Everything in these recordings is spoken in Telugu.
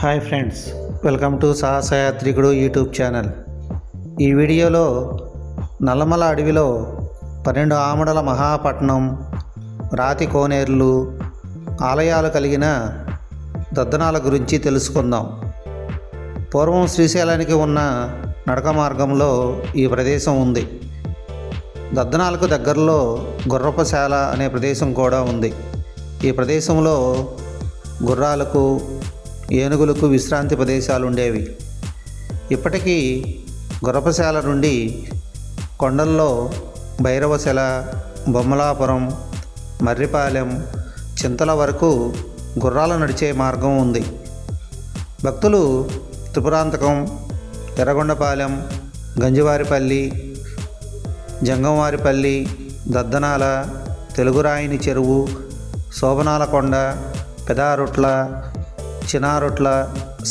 హాయ్ ఫ్రెండ్స్ వెల్కమ్ టు సాహసయాత్రికుడు యూట్యూబ్ ఛానల్. ఈ వీడియోలో నల్లమల అడవిలో పన్నెండు ఆమడల మహాపట్నం రాతి కోనేరులు ఆలయాలు కలిగిన దద్దనాల గురించి తెలుసుకుందాం. పూర్వం శ్రీశైలానికి ఉన్న నడక మార్గంలో ఈ ప్రదేశం ఉంది. దద్దనాలకు దగ్గరలో గుర్రపశాల అనే ప్రదేశం కూడా ఉంది. ఈ ప్రదేశంలో గుర్రాలకు ఏనుగులకు విశ్రాంతి ప్రదేశాలు ఉండేవి ఇప్పటికీ గురపశాల నుండి కొండల్లో భైరవశల బొమ్మలాపురం మర్రిపాలెం చింతల వరకు గుర్రాలు నడిచే మార్గం ఉంది. భక్తులు త్రిపురాంతకం ఎర్రగొండపాలెం గంజివారిపల్లి జంగంవారిపల్లి దద్దనాల తెలుగురాయిని చెరువు శోభనాలకొండ పెదారుట్ల చినారొట్ల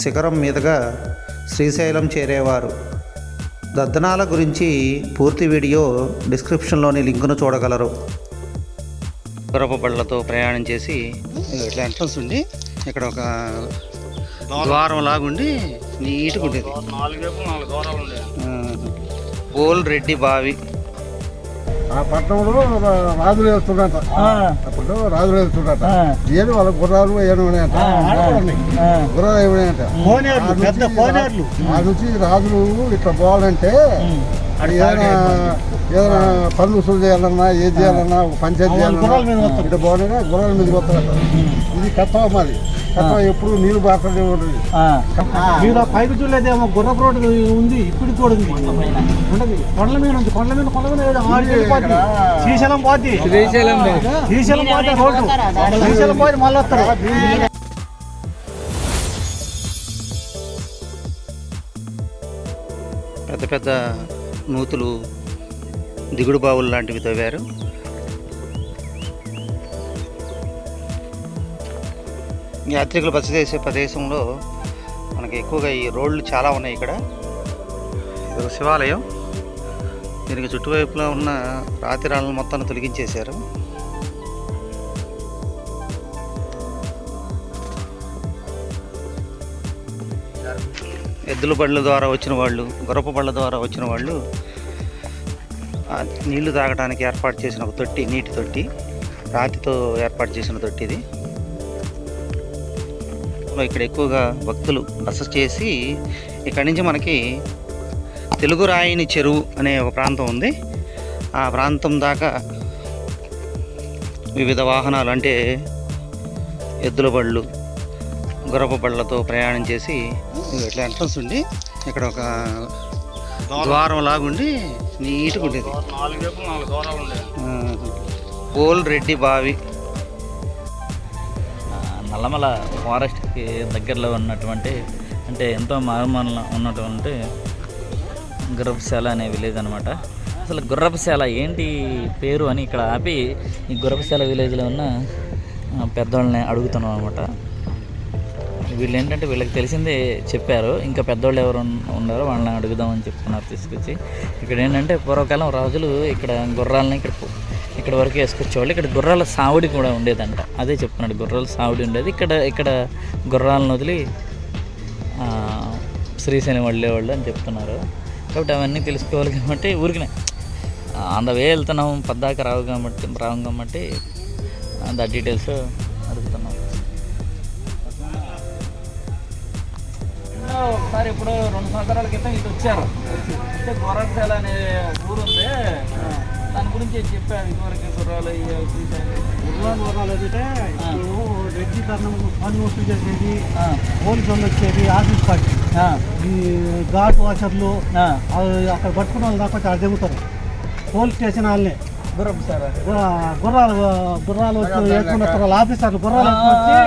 శిఖరం మీదుగా శ్రీశైలం చేరేవారు. దద్దనాల గురించి పూర్తి వీడియో డిస్క్రిప్షన్లోని లింకును చూడగలరు. గుర్రపు ప్రయాణం చేసి ఇట్లా ఎంట్రన్స్ ఉండి ఇక్కడ ఒక ద్వారం లాగుండి నీట్గా ఉండేది. ఓల్ రెడ్డి బావి. ఆ పట్టణంలో రాజులు వెళ్తున్నట అప్పుడు రాజులు వెళ్తున్నట ఏది వాళ్ళ గుర్రాలు ఏమి ఉన్నాయంట? గుర్రాలు ఏమి ఉన్నాయంట? కోనేరులు, ఆ నుంచి రాజులు ఇట్లా పోవాలంటే ఏదైనా ఏదైనా పనులు వసూలు చేయాలన్నా ఏది చేయాలన్నా ఒక పంచాయతీ గుర్రాల మీద చేయాలన్నా. ఇట్లా పోవాలన్నా గుర్రాల మీద వస్తారట ఇది కట్టవ మాది. కట్టవ ఎప్పుడు నీళ్ళు బాటనే ఉంటుంది. మీరు ఆ పైకి చూడలేదేమో గుర్రపు రోడ్డు ఉంది ఇప్పుడు కూడా ఉంది. ఉండదు. కొండల మీద ఉంది. కొండల మీద కొండల మీద వెళ్ళిపోద్ది. శ్రీశైలం పోద్ది శ్రీశైలం శ్రీశైలం పోతే రోడ్డు. శ్రీశైలం పోయి మళ్ళీ వస్తారు. పెద్ద పెద్ద నూతులు దిగుడు బావులు లాంటివి తవ్వారు. యాత్రికులు బస చేసే ప్రదేశంలో మనకి ఎక్కువగా ఈ రోడ్లు చాలా ఉన్నాయి ఇక్కడ. ఇది ఒక శివాలయం. దీనికి చుట్టువైపులా ఉన్న రాతి మొత్తాన్ని తొలగించేశారు. ఎద్దుల బండ్ల ద్వారా వచ్చిన వాళ్ళు గుర్రపు బండ్ల ద్వారా వచ్చిన వాళ్ళు నీళ్ళు తాగడానికి ఏర్పాటు చేసిన ఒక తొట్టి నీటి తొట్టి రాతితో ఏర్పాటు చేసిన తొట్టి ఇది. ఇక్కడ ఎక్కువగా భక్తులు బస చేసి ఇక్కడి నుంచి మనకి తెలుగు రాయిని చెరువు అనే ఒక ప్రాంతం ఉంది. ఆ ప్రాంతం దాకా వివిధ వాహనాలు అంటే ఎద్దుల బళ్ళు గుర్రపు బళ్ళతో ప్రయాణం చేసి ఇట్లా ఎంట్రన్స్ ఉండి ఇక్కడ ఒక ద్వారం లాగుండి నీట్గా ఉండేది. ఓల్ రెడ్డి బావి. నల్లమల ఫారెస్ట్కి దగ్గరలో ఉన్నటువంటి అంటే ఎంతో మారుమూల ఉన్నటువంటి గుర్రపుశాల అనే విలేజ్ అనమాట అసలు గుర్రపుశాల ఏంటి పేరు అని ఇక్కడ ఆపి ఈ గుర్రపుశాల విలేజ్లో ఉన్న పెద్దోళ్ళని అడుగుతున్నాం అనమాట వీళ్ళు ఏంటంటే వీళ్ళకి తెలిసిందే చెప్పారు. ఇంకా పెద్దోళ్ళు ఎవరు ఉన్నారో వాళ్ళని అడుగుదామని చెప్తున్నారు తీసుకొచ్చి. ఇక్కడ ఏంటంటే పూర్వకాలం రాజులు ఇక్కడ గుర్రాలని ఇక్కడ ఇక్కడ వరకు వేసుకొచ్చేవాళ్ళు. ఇక్కడ గుర్రాల సావుడి కూడా ఉండేదంట. అదే చెప్తున్నాడు. గుర్రాల సావుడి ఉండేది. ఇక్కడ ఇక్కడ గుర్రాలను వదిలి శ్రీశైలం వెళ్ళేవాళ్ళు అని చెప్తున్నారు. కాబట్టి అవన్నీ తెలుసుకోవాలి కాబట్టి ఊరికినే. ఆన్ వే వెళ్తున్నాం పద్దాక రావు కాబట్టి రావు కాబట్టి ద డీటెయిల్స్ ఒకసారి ఇప్పుడు రెండు సంవత్సరాల క్రితం ఇటు వచ్చారు. అంటే గోరఖశాల అనే ఊరు ఉంది. దాని గురించి చెప్పారు? ఇదివరకు గుర్రాలు. గుర్రాలు గుర్రాలు అంటే ఇప్పుడు రెడ్డి పని వసూలు చేసేది పోలీసు వాళ్ళు వచ్చేది ఆఫీస్ పార్టీ. ఈ ఘాట్ వాచర్లు అక్కడ పట్టుకున్న వాళ్ళు దాకా అక్కడ దిగుతారు పోలీస్ స్టేషన్ వాళ్ళని గుర్రాలు గుర్రాలు వచ్చి వేసుకుని వస్తారు వాళ్ళ ఆఫీసర్లు గుర్రాలు వేసుకొచ్చి.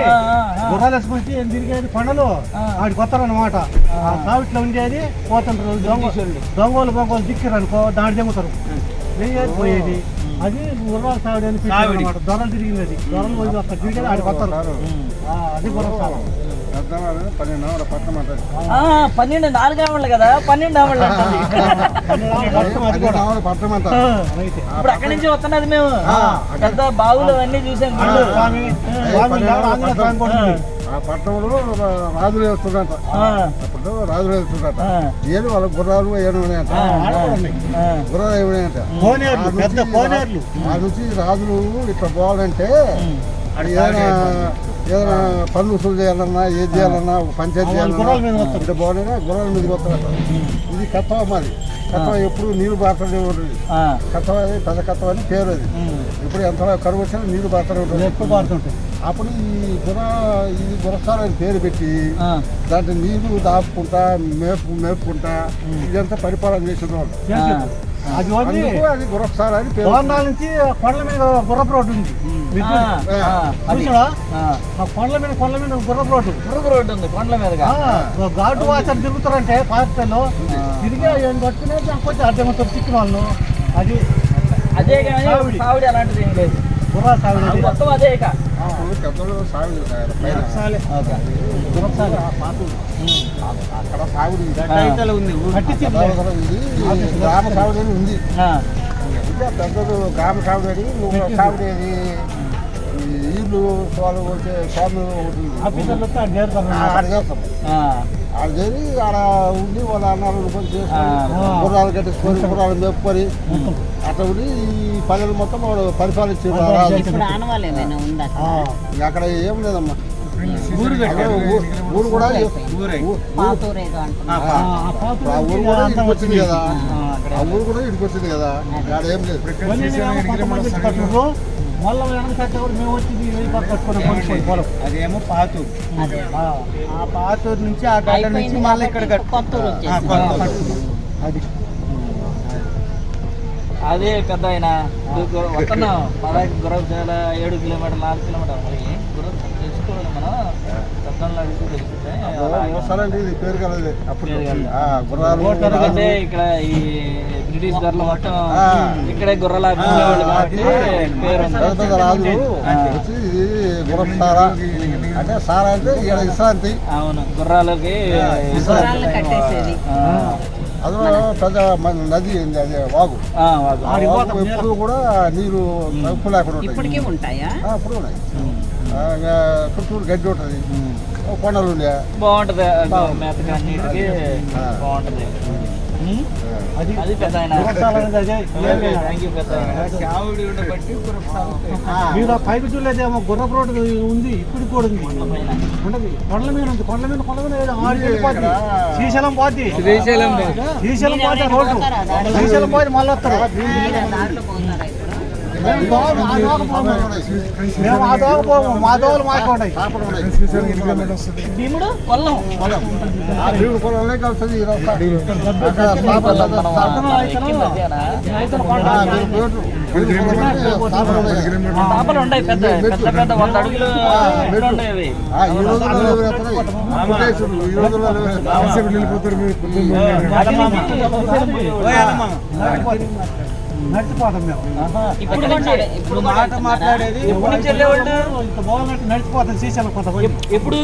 గుర్రాలు వేసుకొచ్చి ఏం తిరిగేది? కొండలు ఆ. ఆడికి వస్తారన్నమాట ఆ. కావిట్లో ఉండేది పోతుంటారు దొంగ దొంగలు బొంగలు దిక్కిరు అనుకో దాడి దిగుతారు పోయేది? అది గుర్రాలు సావిడి. అని పెట్టారు అనమాట దొరలు తిరిగినది దొరలు పోయి అక్కడ దిగేది ఆడికి వస్తారు ఆ, అది గుర్రం సాగు పెద్దవాళ్ళు పన్నెండు నాలుగు ఆవిళ్ళు కదా పన్నెండు అయితే ఇప్పుడు అక్కడి నుంచి వస్తున్నది మేము పెద్ద బావులు అన్నీ చూసాం. ఆ పట్టణంలో రాజులు అప్పుడు రాజులు వేస్తుందంట ఏది వాళ్ళ గుర్రాలు ఏమైనా ఉన్నాయంట గుర్రాలు ఏమైనాయంట ఆ నుంచి రాజులు ఇట్లా పోవాలంటే ఏదైనా పన్ను వసూలు చేయాలన్నా ఏది చేయాలన్నా పంచాయతీ చేయాలన్నా. ఇట్లా పోవాలన్నా గుర్రాల మీద వస్తారట. ఇది కత్తవ మాది. కత్తవ ఎప్పుడు నీళ్ళు బాటనే ఉంటుంది. కత్తవ అది పెద్ద కత్తవ అని పేరు అది. ఇప్పుడు ఎంత కరువు వచ్చినా నీళ్ళు బాటనే ఉంటుంది. ఎక్కువ పాడుతుంటాయి అప్పుడు ఈ గుర్ర ఈ గురసాలు అని పేరు పెట్టి దాంట్లో నీళ్ళు దాపుకుంటా మేపు మేపుకుంటా ఇదంతా పరిపాలన చేసిన వాళ్ళు. అది గురసాల అని పేరు నుంచి కొండల మీద గుర్రపు రోడ్డు ఉంది. కొండల మీద కొండల మీద గుర్రపు రోడ్డు. రోడ్డు ఉంది కొండల మీదుగా. ఆ, ఘాటు వాసన తిరుగుతారంటే పార్టీలో తిరిగి ఆయన పట్టుకునే కొంచెం చిక్కిన వాళ్ళు అది అదే కానీ సావిడి. అలాంటిది ఏం లేదు. గుర్రా మొత్తం అదే ఇక. అక్కడ సాగుడు ఇది గ్రామ సాగుడు ఉంది. గ్రామ సాగుడు అని నువ్వు సాగుడు ఈళ్ళు సోలు వచ్చే స్వామి ఒకటి ఆడ చేస్తాం ఆడ చేరి ఆడ ఉండి వాళ్ళ అన్నాలు కొని చేసుకొని ఆ. గుర్రాలు కట్టించుకొని గుర్రాలు మేపుకొని అట్లా ఉండి ఈ పల్లెలు మొత్తం వాడు పరిపాలించి అక్కడ ఏం లేదమ్మా. ఊరు కూడా ఆ. ఊరు కూడా వచ్చింది కదా. ఆ ఊరు కూడా ఇడికి వచ్చింది కదా. ఆడ ఏం లేదు. మళ్ళీ కూడా మేము వచ్చి కట్టుకుని పొలం అదేమో పాతూరు. అదే ఆ. పాతూరు నుంచి ఆ గడ్డ నుంచి మళ్ళీ ఇక్కడ అది. అదే పెద్ద ఆయన. వస్తున్నాం గుర్రం చాలా ఏడు కిలోమీటర్ నాలుగు కిలోమీటర్ మరి. గుర్రం తెలుసుకోవాలి మనం. పెద్దలను అడిగితే తెలుసుకుంటే పేరు కలదు అప్పుడు ఇక్కడ ఈ బ్రిటిష్ గారులు మొత్తం. ఇక్కడే గుర్రాలు రాజులు వచ్చి ఇది గుర్రం సారా అంటే సారా అంటే ఇక్కడ విశ్రాంతి. అవును గుర్రాలకి గుర్రాలను కట్టేసేది. ఆ, అది పెద్ద నది ఉంది అది వాగు. ఆ, వాగు. ఎప్పుడు కూడా నీరు తప్పు లేకుండా ఉంటాయి. ఇప్పటికీ ఉంటాయా? ఆ, అప్పుడు ఉన్నాయి. ఆ, ఇంకా చుట్టూరు గడ్డి ఉంటుంది. కొండలు ఉండే. బాగుంటది మేతగా బాగుంటది. అది అది పెద్ద ఆయన. గురసాలు మీరు ఆ పైకి చూడలేదేమో గుర్రపు రోడ్డు ఉంది ఇప్పుడు కూడా ఉంది. ఉండదు. కొండల మీద ఉంది కొండల మీద కొండల మీద వెళ్ళిపోద్ది శ్రీశైలం పోద్ది శ్రీశైలం శ్రీశైలం పోతే రోడ్డు? శ్రీశైలం పోయి మళ్ళీ వస్తారు మేము ఆ దోవలు పోము. మా దోవలు మాకు ఉన్నాయి భీముడు కొల్లం ఆ దేవుడు పొలంలో కలుస్తుంది. అక్కడ చేపలు పెద్ద పొలం పెద్ద పెద్ద వంద అడుగులు ఎక్కడ నడిచిపోతాం మేము. ఇప్పుడు మాట మాట్లాడేది ఇంత బాగున్నట్టు నడిచిపోతాం శ్రీశైలం కొంత ఎప్పుడు?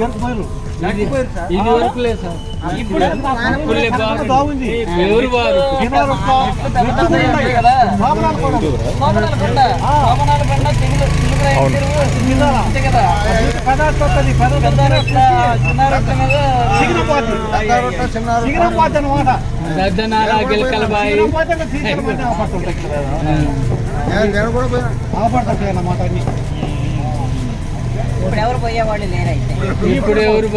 ఎంత పోయిలు నడిచిపోయారు సార్ ఇది వరకు లేదు సార్. ఎవరు వారు. కినారు కదా. లోపలాలు కూడా ఉంది. సోమనాల కొండ సోమనాల కొండ తిగులు తిరుగురాయి చెరువు కినారా. అంతే కదా. పెదార్थ వస్తుంది పెదార్थ పెద్ద రొట్ట, చిన్న రొట్ట మీద సిగిన పోతుంది పెద్ద రొట్టె, చిన్న రొట్టె. సిగిన పోతుంది అనమాట పెద్దనాల గిలకలబాయి. నేను నేను కూడా పోయినా. ఆపడుతుంటాయి అన్నమాట అన్ని. ఇప్పుడు ఎవరు పోయేవాళ్ళు లేరైతే. ఇప్పుడు ఎవరు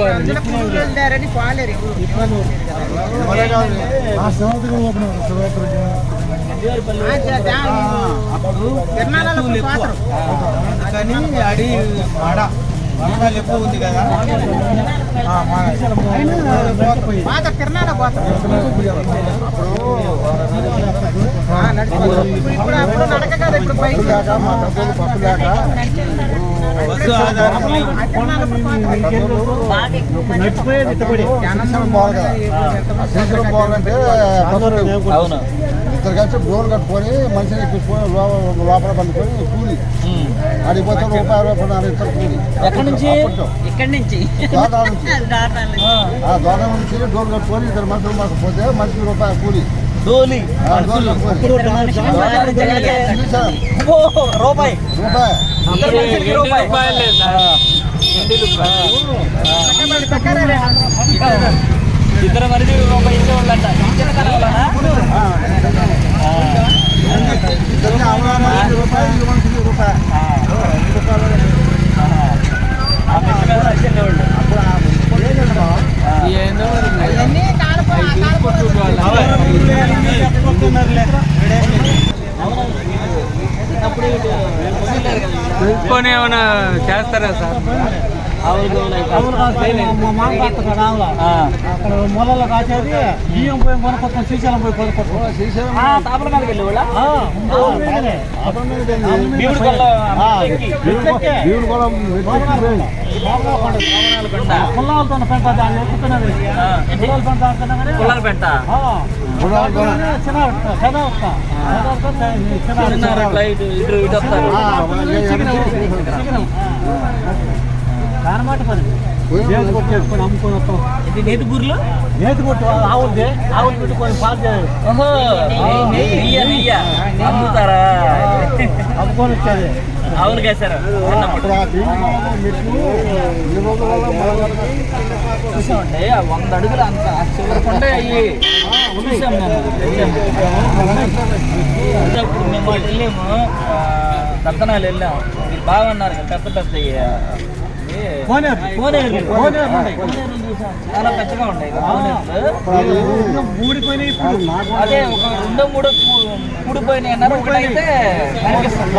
అడి మాడ. వర్షాలు ఎక్కువ ఉంది కదా. ఆ, మా- పప్పు లేక మా పప్పు లేక శ్రీశైలం పోవాలంటే ఇద్దరు కలిసి డోర్ కట్టుకొని మనిషిని ఎక్కించుకొని లోపల పండుకొని కూలి. అడిగిపోతే రూపాయి రూపాయి నాలుగు ఇస్తారు కూలి ఎక్కడి నుంచి? ఇక్కడి నుంచి. ఆ దోకాల నుంచి డోర్ కట్టుకొని ఇద్దరు మనుషులు మాకు పోతే మనిషికి రూపాయి కూలి డోలి రూపాయి. ఇద్దరు మనిషి రూపాయి ఇచ్చేవాళ్ళంట. ఇచ్చిన కాలంలోనా? ఇద్దరికి అవగాహన రూపాయలు ఈ మనిషికి రూపాయి ఆ మెట్ల మీద నడిచేవాళ్ళు అప్పుడు ఆ ముప్పై ఏళ్ళు కదా. తెలుసుకొని ఏమైనా చేస్తారా సార్ ఆవులు గోవులు అయితే అవును కాదు సార్, మా మామ కాస్తాడు ఆవుల. ఆ. అక్కడ మొలలో కాసేది బియ్యం పోయి కొనుక్కొస్తాం శ్రీశైలం పోయి కొనుక్కొస్తాం శ్రీశైలం ఆ, తాపల ముందు వెళ్ళి భీముడి కొల్ల ఆ, ఎక్కి. దేవుడు దేవుడు కూడా మెట్లెక్కిపోయి. వామనాల కొండ పుల్లాలతో పెంట దాన్ని ఎక్కుతున్నది పెంట. పెంట. చిన్న వస్తా, చిన్న నేతి కొట్టు చేసుకొని అమ్ముకొని వస్తాం. ఇది నేతి నేతి కొట్టు ఆవులది ఆవులు పెట్టుకొని పాలు అమ్ముతారా? అమ్ముకొని వచ్చేది. చూసామండి వంద అడుగులు అంత అయ్యి చూసాం మేము. అప్పుడు మేము వెళ్ళాము. ఆ, దత్తనాలు వెళ్ళాము మీరు బాగున్నారు కదా పెద్ద పెద్ద చాలా పెద్దగా ఊడిపోయినాయి ఇప్పుడు. అదే ఒక రెండో మూడో కూడిపోయినాయి అన్నారు. ఒకటైతే కనిపిస్తుంది.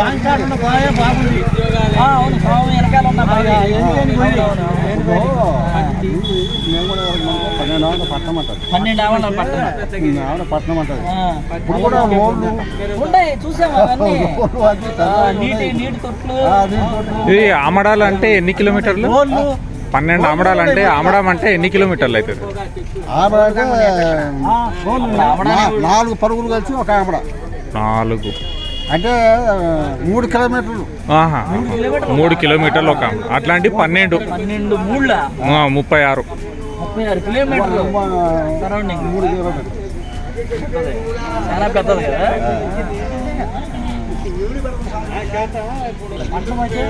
అవును పట్టణం అంటారు. పన్నెండు పట్టణం. పట్టణం అంటారు. ఆ. ఇప్పుడు కూడా రోడ్లు ఉన్నాయి చూసాము నీటి నీటి తొట్లు. ఇది ఆమడాలు అంటే ఎన్ని కిలోమీటర్లు? పన్నెండు ఆమడాలు అంటే ఆమడం అంటే ఎన్ని కిలోమీటర్లు అవుతుంది? నాలుగు పరుగులు కలిసి ఒక ఆవిడ నాలుగు. అంటే మూడు కిలోమీటర్లు. ఆహా మూడు కిలోమీటర్లు ఒక అట్లాంటి పన్నెండు. పన్నెండు ముప్పై ఆరు. ముప్పై ఆరు కిలోమీటర్లు సరౌండింగ్ మూడు కిలోమీటర్లు చాలా పెద్దది కదా పట్టణం అయితే